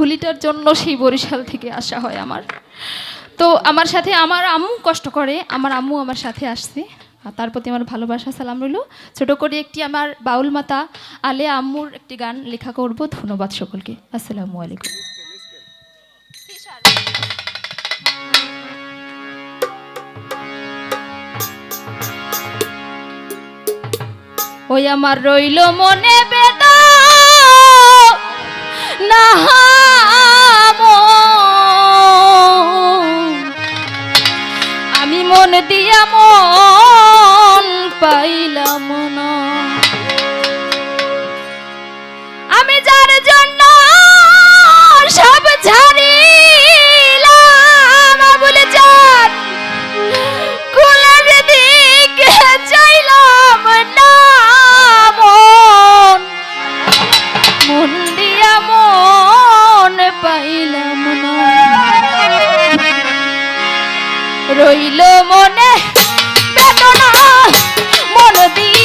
ঝুলিটার জন্য সেই বরিশাল থেকে আসা হয় আমার। তো আমার সাথে আমার আম্মু কষ্ট করে, আমার আম্মু আমার সাথে আসছে। তার প্রতি আমার ভালোবাসা, সালাম রইল। ছোট করে একটি আমার বাউল মাতা আলে আম্মুর একটি গান লেখা করব। ধন্যবাদ সকলকে। আসসালামু আলাইকুম। ওই আমার রইল মনে বেদা নাম আমি মন দিয়া মন পাইলাম না। মনে বেদনা মন দিয়ে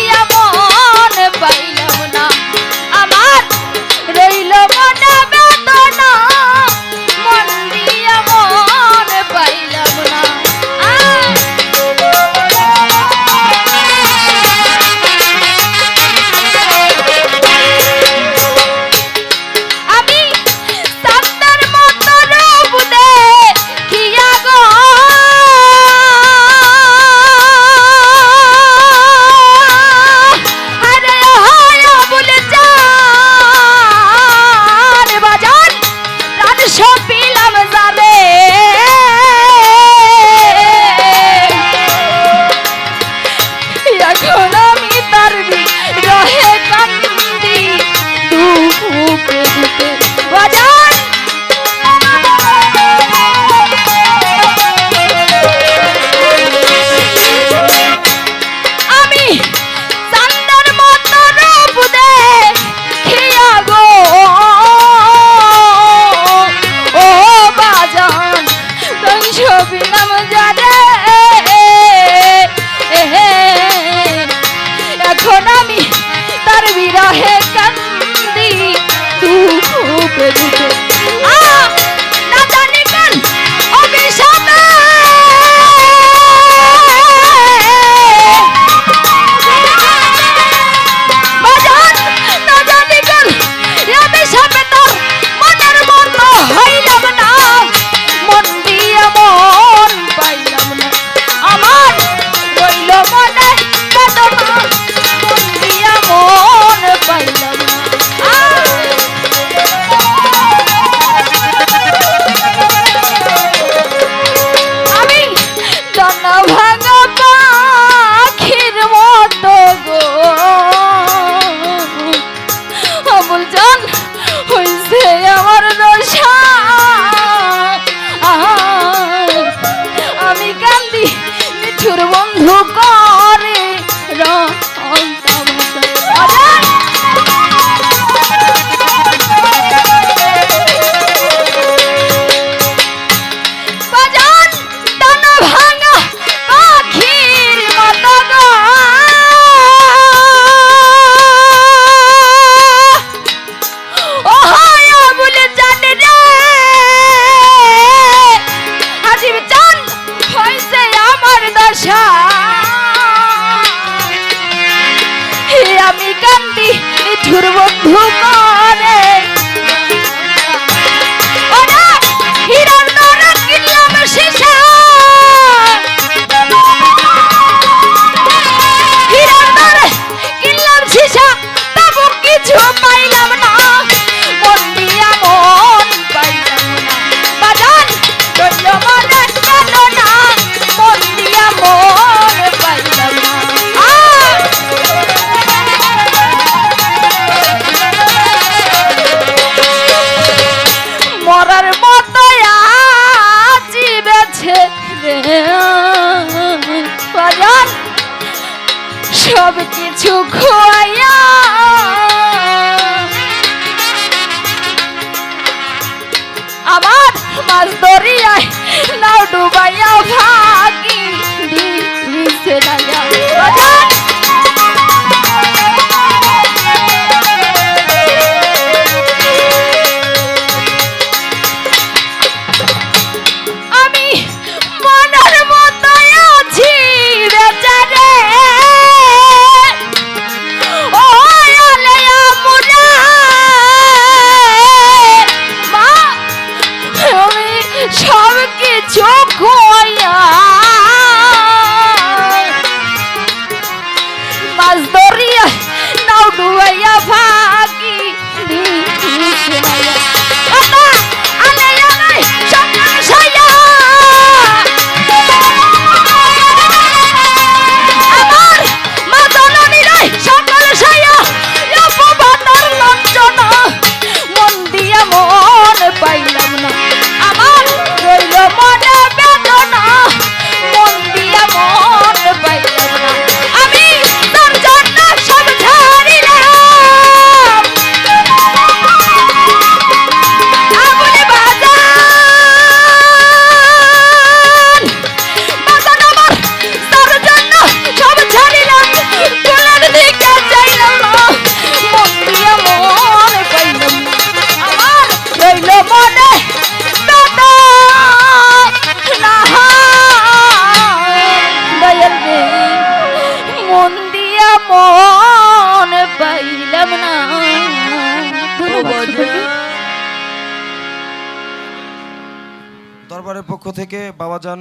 দরবারের পক্ষ থেকে বাবা যান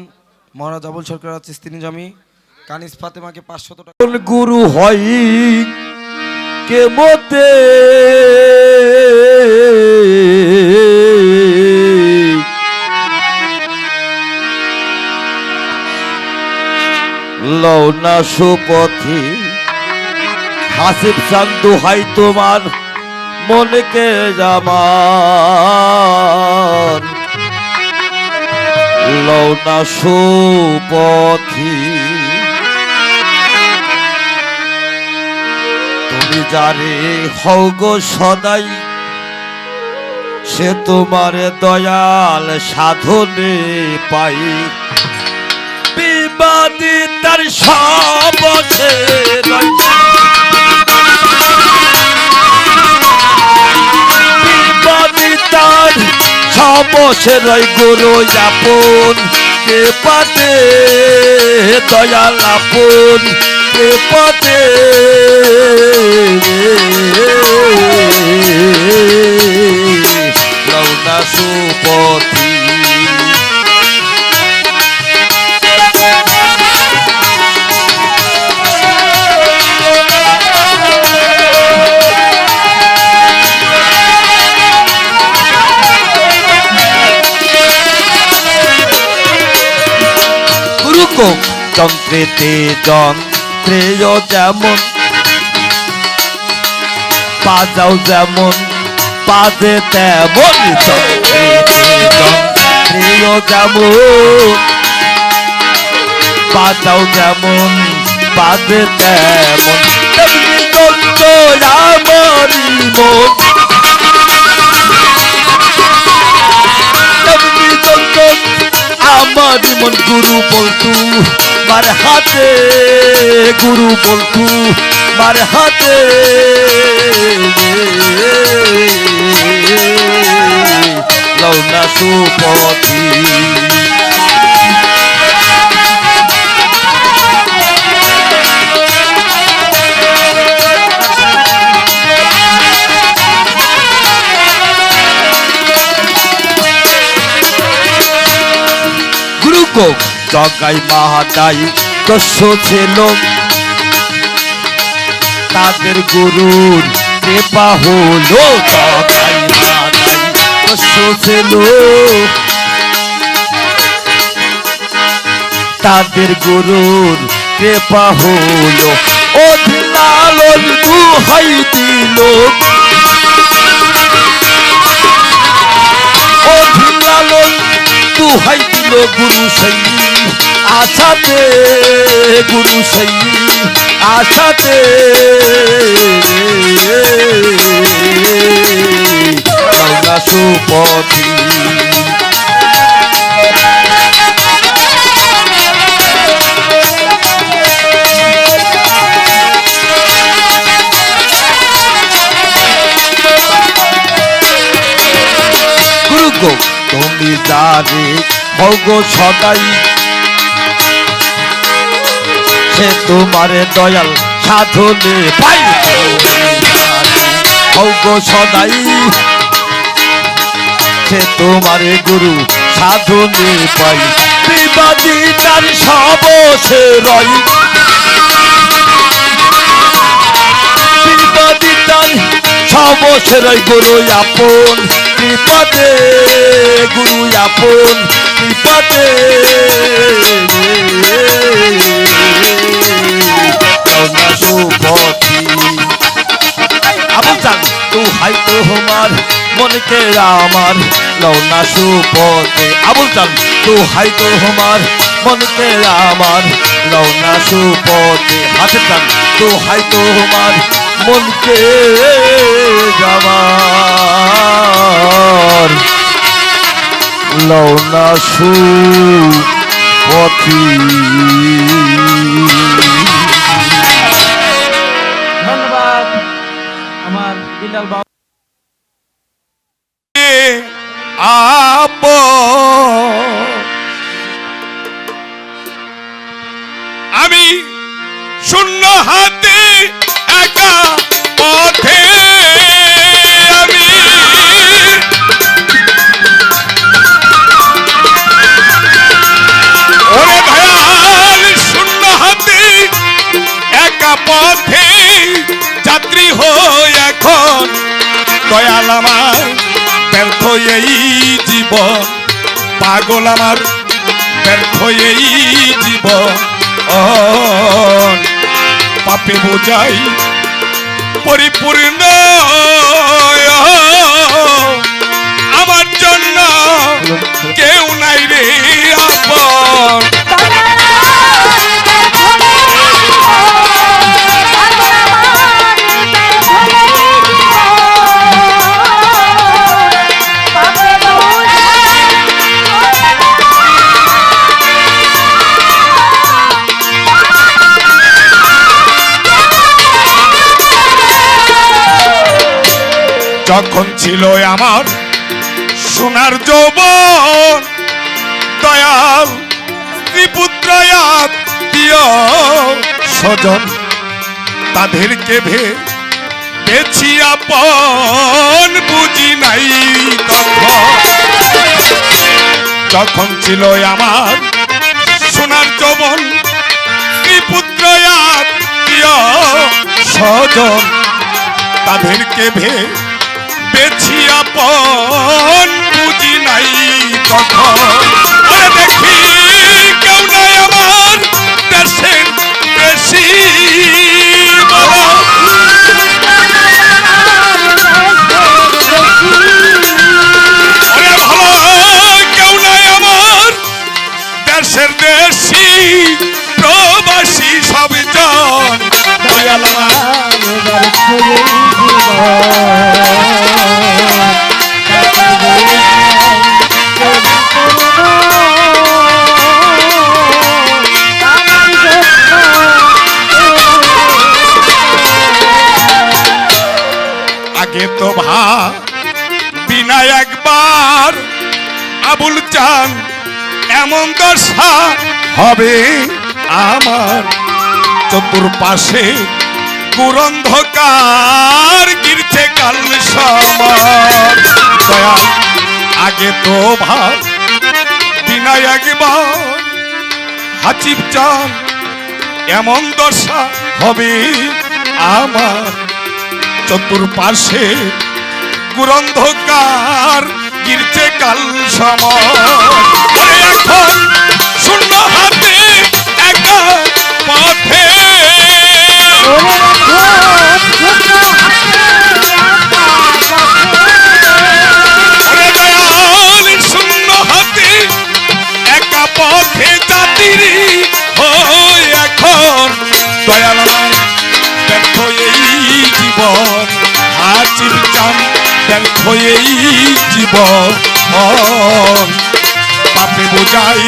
মহারাজ আবুল সরকার চিস্তি নিজামি কানিস ফাতেমাকে পাঁচশত টাকা। গুরু হয় কে মতে? লৌনা সুপথি। হাসিব চান দোহাই তোমার মনকে জামান। লৌনা সুপথি। তুমি যারে হও গো সদাই, সে তোমার দয়াল সাধনে পাই। বিবাদী তার সবছে বিবাদী তার সবছে রয় গুরু যাপন। কে পাতে দয়াল আপন? কে যন্ত্রেতে যন্ত্রেয় যেমন। বাজাও যেমন, বাজে তেমন যন্ত্রেতে যন্ত্রেয় যেমন। বাজাও যেমন, বাজে তেমন। মন। আমার মন, গুরু বলতু মার হাতে গুরু বলতু মার হাতে। জগাই মাহাদাই দস্য ছিল। তাদের গুরুর কৃপা হলো জগাই মাহাদাই দস্য ছিল। তাদের গুরুর কৃপা হলো অধিলালন দুহাই দিল। অধিলালন দুহাই দিল গুরু সেই। আশাতে গুরু সেই আশাতে। সুপতি তুমি যারে ভগ সদাই সে তোমারে দয়াল সাধনে পাই ভগ সদাই, সে তোমারে গুরু সাধনে পাই বিবাদী তার সবসে রয়। বিবাদী তার সবসে রয় গুরু আপন। কৃপাতে গুরু আপন কৃপাতে জান তু হাই মনকে আমার লৌনা সুপতে আবুল জান তো হাই তো হমার মনকে আমার লৌনা সুপতে হাসে জান তু হাই তো হমার মনকে আমার লৌনা সুপতি পাগল আমার ব্যর্থ এই জীব পাপে বোঝাই পরিপূর্ণ যখন ছিল আমার সোনার যৌবন, দয়াল ত্রিপুত্র আত্মীয় স্বজন, তাদেরকে ভে বেছি আপন বুঝি নাই যখন ছিল আমার সোনার যৌবন ত্রিপুত্র আত্মীয় স্বজন, তাদেরকে ভে বেছি আপন বুঝি নাই তখন। আরে দেখি কেউ নাই আমার দেশের বেশি দেশের দেশি প্রবাসী সব জন। দয়াল আবুল চান এমন দশা হবে আমার। চতুর্পাশে কুরন্ধকার গিরছে কাল সমার দয়া, আগে তো ভাব বিনা একবার। হাচিব চান, এমন দশা হবে আমার। চতুর্পাশে গুরন্ধকার গিরছে কাল সময়। এখন শূন্য হাতে একা পথে শূন্য হাতে একা পথে জাতির এখন। দয়াল ব্যর্থ এই জীবন। চান এই জীবন পাপে বোঝাই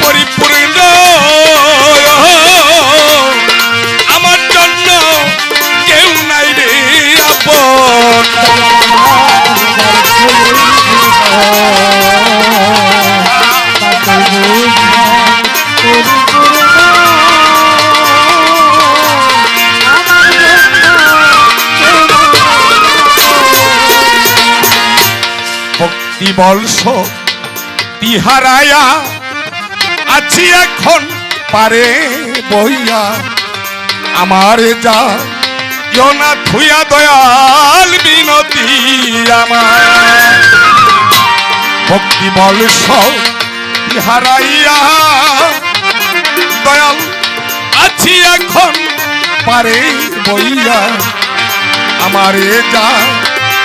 পরিপূর্ণ আমার জন্য কেউ নাই রে আপন। বলস, তিহারায়া আছি এখন পারে বইয়া। আমার যা না থুয়া দয়াল বিনতি আমার ভক্তি বলস, তিহারাইয়া, দয়াল আছি এখন পারে বইয়া। আমারে যা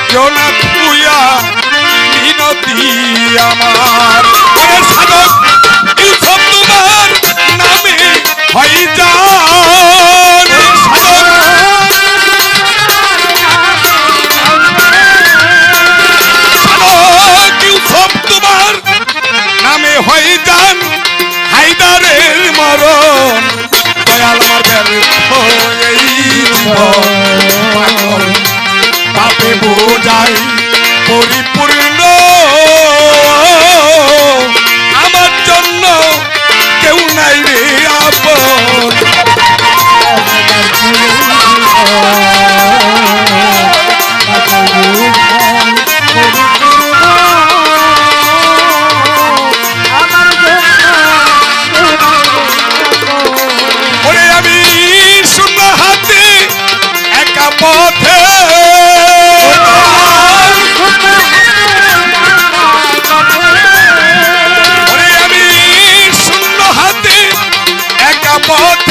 কেউ না থুয়া মহৎ